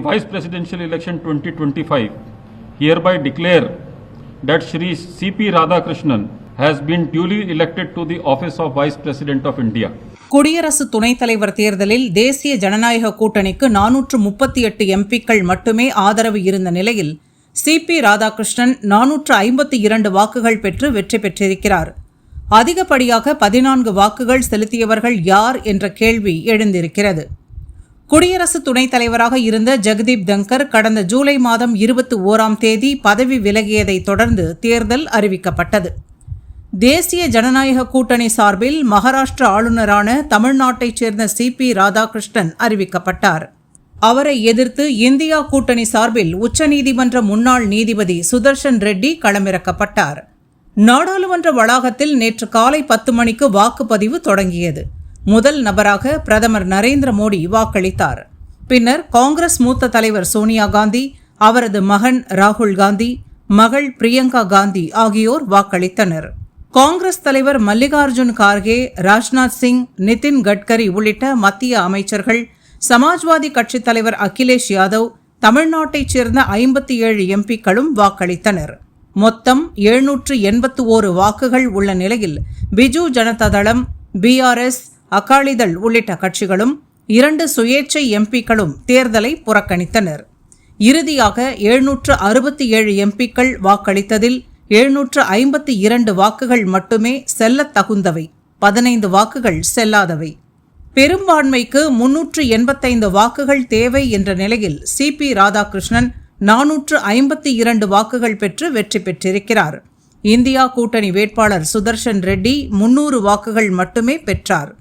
the Vice Presidential Election 2025 hereby declare that Shri C.P. Radhakrishnan has been duly elected to the office of Vice President of India. குடியரசு துணைத் தலைவர் தேர்தலில் தேசிய ஜனநாயக கூட்டணிக்கு நானூற்று முப்பத்தி எட்டு எம்பிக்கள் மட்டுமே ஆதரவு இருந்த நிலையில் சிபி ராதாகிருஷ்ணன் நானூற்று ஐம்பத்தி இரண்டு வாக்குகள் பெற்று வெற்றி பெற்றிருக்கிறார் அதிகப்படியாக பதினான்கு வாக்குகள் செலுத்தியவர்கள் யார் என்ற கேள்வி எழுந்திருக்கிறது குடியரசு துணைத் தலைவராக இருந்த ஜெகதீப் தங்கர் கடந்த ஜூலை மாதம் இருபத்தி ஓராம் தேதி பதவி விலகியதைத் தொடர்ந்து தேர்தல் அறிவிக்கப்பட்டது. தேசிய ஜனநாயக கூட்டணி சார்பில் மகாராஷ்டிர ஆளுநரான தமிழ்நாட்டைச் சேர்ந்த சி. பி. ராதாகிருஷ்ணன் அறிவிக்கப்பட்டார். அவரை எதிர்த்து இந்தியா கூட்டணி சார்பில் உச்சநீதிமன்ற முன்னாள் நீதிபதி சுதர்ஷன் ரெட்டி களமிறக்கப்பட்டார். நாடாளுமன்ற வளாகத்தில் நேற்று காலை பத்து மணிக்கு வாக்குப்பதிவு தொடங்கியது. முதல் நபராக பிரதமர் நரேந்திர மோடி வாக்களித்தார். பின்னர் காங்கிரஸ் மூத்த தலைவர் சோனியா காந்தி அவரது மகன் ராகுல் காந்தி மகள் பிரியங்கா காந்தி ஆகியோர் வாக்களித்தனர். காங்கிரஸ் தலைவர் மல்லிகார்ஜுன் கார்கே ராஜ்நாத் சிங் நிதின் கட்கரி உள்ளிட்ட மத்திய அமைச்சர்கள் சமாஜ்வாதி கட்சித் தலைவர் அகிலேஷ் யாதவ் தமிழ்நாட்டைச் சேர்ந்த ஐம்பத்தி ஏழு எம்பிக்களும் வாக்களித்தனர். மொத்தம் எழுநூற்று எண்பத்து ஓரு வாக்குகள் உள்ள நிலையில் பிஜு ஜனதா தளம் பிஆர்எஸ் அகாலிதள் உள்ளிட்ட கட்சிகளும் இரண்டு சுயேட்சை எம்பிக்களும் தேர்தலை புறக்கணித்தனர். இறுதியாக எழுநூற்று அறுபத்தி ஏழு எம்பிக்கள் வாக்களித்ததில் எழுநூற்று ஐம்பத்தி இரண்டு வாக்குகள் மட்டுமே செல்லத் தகுந்தவை. பதினைந்து வாக்குகள் செல்லாதவை. பெரும்பான்மைக்கு முன்னூற்று எண்பத்தைந்து வாக்குகள் தேவை என்ற நிலையில் சிபி ராதாகிருஷ்ணன் நானூற்று ஐம்பத்தி இரண்டு வாக்குகள் பெற்று வெற்றி பெற்றிருக்கிறார். இந்தியா கூட்டணி வேட்பாளர் சுதர்ஷன் ரெட்டி முன்னூறு வாக்குகள் மட்டுமே பெற்றார்.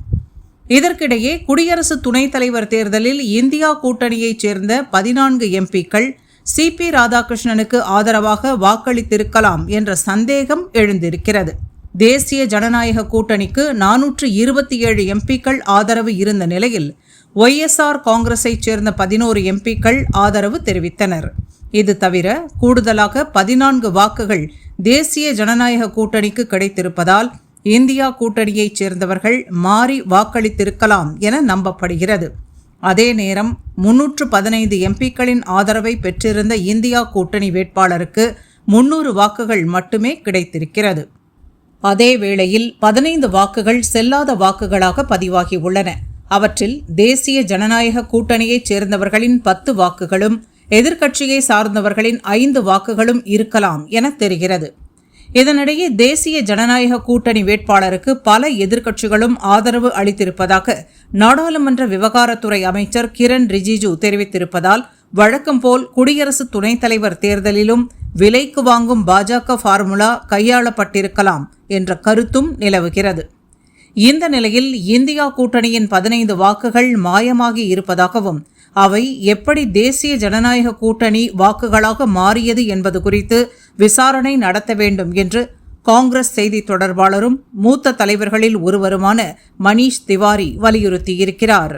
இதற்கிடையே குடியரசு துணைத் தலைவர் தேர்தலில் இந்தியா கூட்டணியைச் சேர்ந்த பதினான்கு எம்பிக்கள் சிபி ராதாகிருஷ்ணனுக்கு ஆதரவாக வாக்களித்திருக்கலாம் என்ற சந்தேகம் எழுந்திருக்கிறது. தேசிய ஜனநாயக கூட்டணிக்கு நானூற்று இருபத்தி ஏழு எம்பிக்கள் ஆதரவு இருந்த நிலையில் ஒய்எஸ்ஆர் காங்கிரஸைச் சேர்ந்த பதினோரு எம்பிக்கள் ஆதரவு தெரிவித்தனர். இது தவிர கூடுதலாக பதினான்கு வாக்குகள் தேசிய ஜனநாயக கூட்டணிக்கு கிடைத்திருப்பதால் இந்தியா கூட்டணியைச் சேர்ந்தவர்கள் மாறி வாக்களித்திருக்கலாம் என நம்பப்படுகிறது. அதே நேரம் முன்னூற்று பதினைந்து எம்பிக்களின் ஆதரவை பெற்றிருந்த இந்தியா கூட்டணி வேட்பாளருக்கு முன்னூறு வாக்குகள் மட்டுமே கிடைத்திருக்கிறது. அதே வேளையில் பதினைந்து வாக்குகள் செல்லாத வாக்குகளாக பதிவாகி உள்ளன. அவற்றில் தேசிய ஜனநாயக கூட்டணியைச் சேர்ந்தவர்களின் பத்து வாக்குகளும் எதிர்க்கட்சியை சார்ந்தவர்களின் ஐந்து வாக்குகளும் இருக்கலாம் என தெரிகிறது. இதனிடையே தேசிய ஜனநாயக கூட்டணி வேட்பாளருக்கு பல எதிர்க்கட்சிகளும் ஆதரவு அளித்திருப்பதாக நாடாளுமன்ற விவகாரத்துறை அமைச்சர் கிரண் ரிஜிஜு தெரிவித்திருப்பதால் வழக்கம் போல் குடியரசு துணைத் தலைவர் தேர்தலிலும் விலைக்கு வாங்கும் பாஜக ஃபார்முலா கையாளப்பட்டிருக்கலாம் என்ற கருத்தும் நிலவுகிறது. இந்த நிலையில் இந்தியா கூட்டணியின் பதினைந்து வாக்குகள் மாயமாகி இருப்பதாகவும் அவை எப்படி தேசிய ஜனநாயக கூட்டணி வாக்குகளாக மாறியது என்பது குறித்து விசாரணை நடத்த வேண்டும் என்று காங்கிரஸ் செய்தி தொடர்பாளரும் மூத்த தலைவர்களில் ஒருவருமான மணீஷ் திவாரி வலியுறுத்தியிருக்கிறார்.